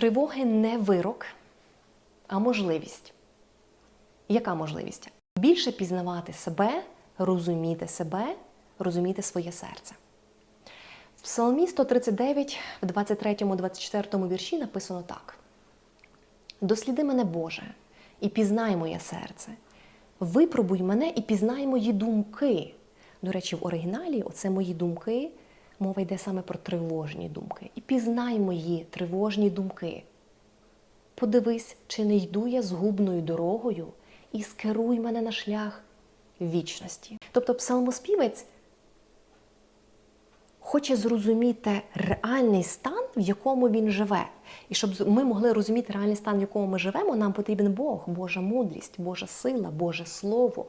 Тривоги не вирок, а можливість. Яка можливість? Більше пізнавати себе, розуміти себе, розуміти своє серце. В Псалмі 139, в 23-24 вірші написано так: Досліди мене, Боже, і пізнай моє серце. Випробуй мене і пізнай мої думки. До речі, в оригіналі оце мої думки. Мова йде саме про тривожні думки. І пізнай мої тривожні думки. Подивись, чи не йду я згубною дорогою, і скеруй мене на шлях вічності. Тобто псалмоспівець хоче зрозуміти реальний стан, в якому він живе. І щоб ми могли розуміти реальний стан, в якому ми живемо, нам потрібен Бог, Божа мудрість, Божа сила, Боже Слово,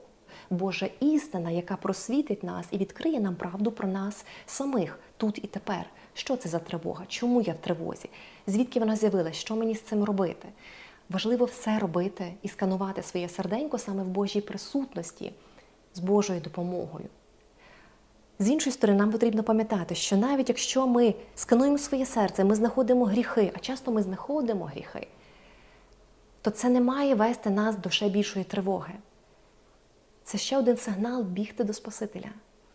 Божа істина, яка просвітить нас і відкриє нам правду про нас самих тут і тепер. Що це за тривога? Чому я в тривозі? Звідки вона з'явилась? Що мені з цим робити? Важливо все робити і сканувати своє серденько саме в Божій присутності з Божою допомогою. З іншої сторони, нам потрібно пам'ятати, що навіть якщо ми скануємо своє серце, ми знаходимо гріхи, а часто ми знаходимо гріхи, то це не має вести нас до ще більшої тривоги. Це ще один сигнал бігти до Спасителя,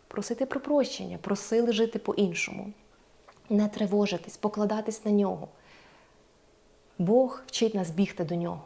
просити про прощення, просили жити по-іншому, не тривожитись, покладатись на нього. Бог вчить нас бігти до нього.